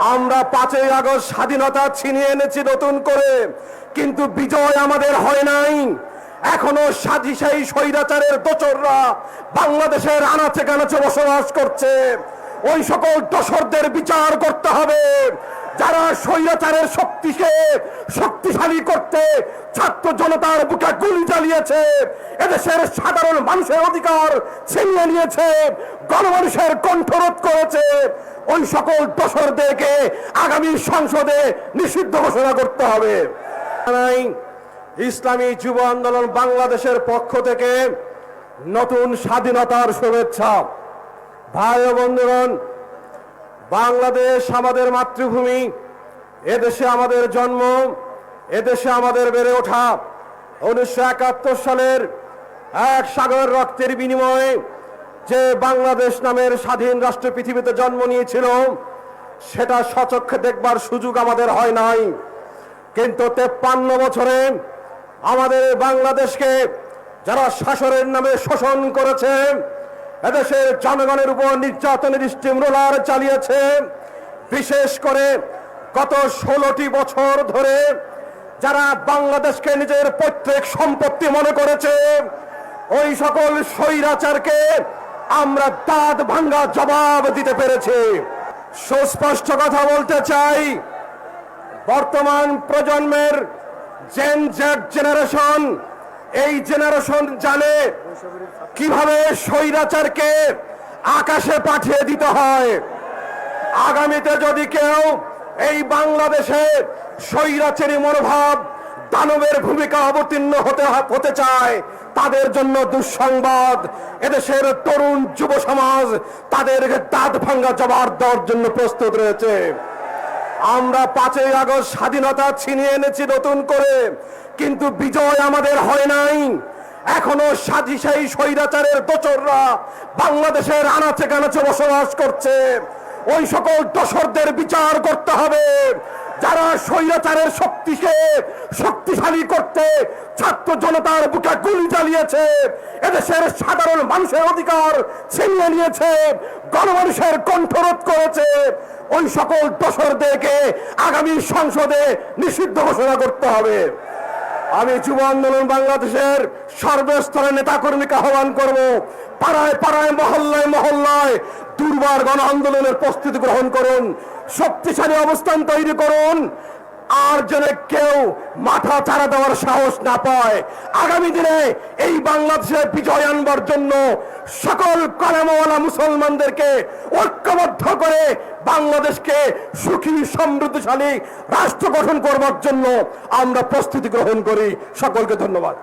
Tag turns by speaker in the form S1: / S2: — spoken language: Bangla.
S1: আমরা পাঁচই আগস্ট স্বাধীনতা ছিনিয়ে এনেছি নতুন করে। কিন্তু বিজয় আমাদের হয় নাই। এখনও সাজিসাই স্বৈরাচারের দোচররা বাংলাদেশের আনাচে কানাচে বসবাস করছে। ওই সকল দোসরদের বিচার করতে হবে। যারা স্বৈরাচারের শক্তিকে শক্তিশালী করতে ছাত্র জনতার বুকে গুলি চালিয়েছে, এদেশের সাধারণ মানুষের অধিকার ছিনিয়ে নিয়েছে, গণমানুষের কণ্ঠরোধ করেছে। ওই সকল দোসরদেরকে আগামী সংসদে নিষিদ্ধ ঘোষণা করতে হবে। ইসলামী যুব আন্দোলন বাংলাদেশের পক্ষ থেকে নতুন স্বাধীনতার শুভেচ্ছা। ভাই ও বন্ধুগণ, বাংলাদেশ আমাদের মাতৃভূমি, এদেশে আমাদের জন্ম, এদেশে আমাদের বেড়ে ওঠা। উনিশশো একাত্তর সালের এক সাগর রক্তের বিনিময়ে যে বাংলাদেশ নামের স্বাধীন রাষ্ট্র পৃথিবীতে জন্ম নিয়েছিল, সেটা সচক্ষে দেখবার সুযোগ আমাদের হয় নাই। কিন্তু তেপ্পান্ন বছরে আমাদের বাংলাদেশকে যারা শাসনের নামে শোষণ করেছে এদেশের জনগণের উপর নির্যাতনের স্টিম রোলার চালিয়েছে। বিশেষ করে গত ষোলোটি বছর ধরে যারা বাংলাদেশকে নিজের প্রত্যেক সম্পত্তি মনে করেছে, ওই সকল স্বৈরাচারকে আমরা দাঁত ভাঙ্গা জবাব দিতে পেরেছি। সুস্পষ্ট কথা বলতে চাই, বর্তমান প্রজন্মের জেন জেড জেনারেশন এই জেনারেশন জানে কীভাবে স্বৈরাচারকে আকাশে পাঠিয়ে দিতে হয়। আগামীতে যদি কেউ এই বাংলাদেশে স্বৈরাচারী মনোভাব, দানবের ভূমিকা অবতীর্ণ হতে হতে চায়, তাদের জন্য দুঃসংবাদ। এদেশের তরুণ যুব সমাজ তাদেরকে দাঁত ভাঙ্গা জবাব দেওয়ার জন্য প্রস্তুত রয়েছে। আমরা পাঁচই আগস্ট স্বাধীনতা ছিনিয়ে এনেছি নতুন করে। কিন্তু বিজয় আমাদের হয় নাই। এখনও সাজিসাই স্বৈরাচারের দোচররা বাংলাদেশের আনাচে কানাচে বসবাস করছে। ওই সকল দোসরদের বিচার করতে হবে। যারা স্বৈরাচারের শক্তিকে শক্তিশালী করতে ছাত্র জনতার বুকে গুলি চালিয়েছে, এদেশের সাধারণ মানুষের অধিকার ছিনিয়ে নিয়েছে, গণমানুষের কণ্ঠরোধ করেছে, ওই সকল দোসরদেরকে আগামী সংসদে নিষিদ্ধ ঘোষণা করতে হবে। আমি যুব আন্দোলন বাংলাদেশের সর্বস্তরের নেতাকর্মীকে আহ্বান করব। পাড়ায় পাড়ায়, মহল্লায় মহল্লায় দুর্বার গণ আন্দোলনের প্রস্তুতি গ্রহণ করুন, শক্তিশালী অবস্থান তৈরি করুন। আর যেন কেউ মাথা চাড়া দেওয়ার সাহস না পায়। আগামী দিনে এই বাংলাদেশের বিজয় আনবার জন্য সকল কলামওয়ালা মুসলমানদেরকে ঐক্যবদ্ধ করে বাংলাদেশকে সুখী, সমৃদ্ধশালী রাষ্ট্র গঠন করবার জন্য আমরা প্রস্তুতি গ্রহণ করি। সকলকে ধন্যবাদ।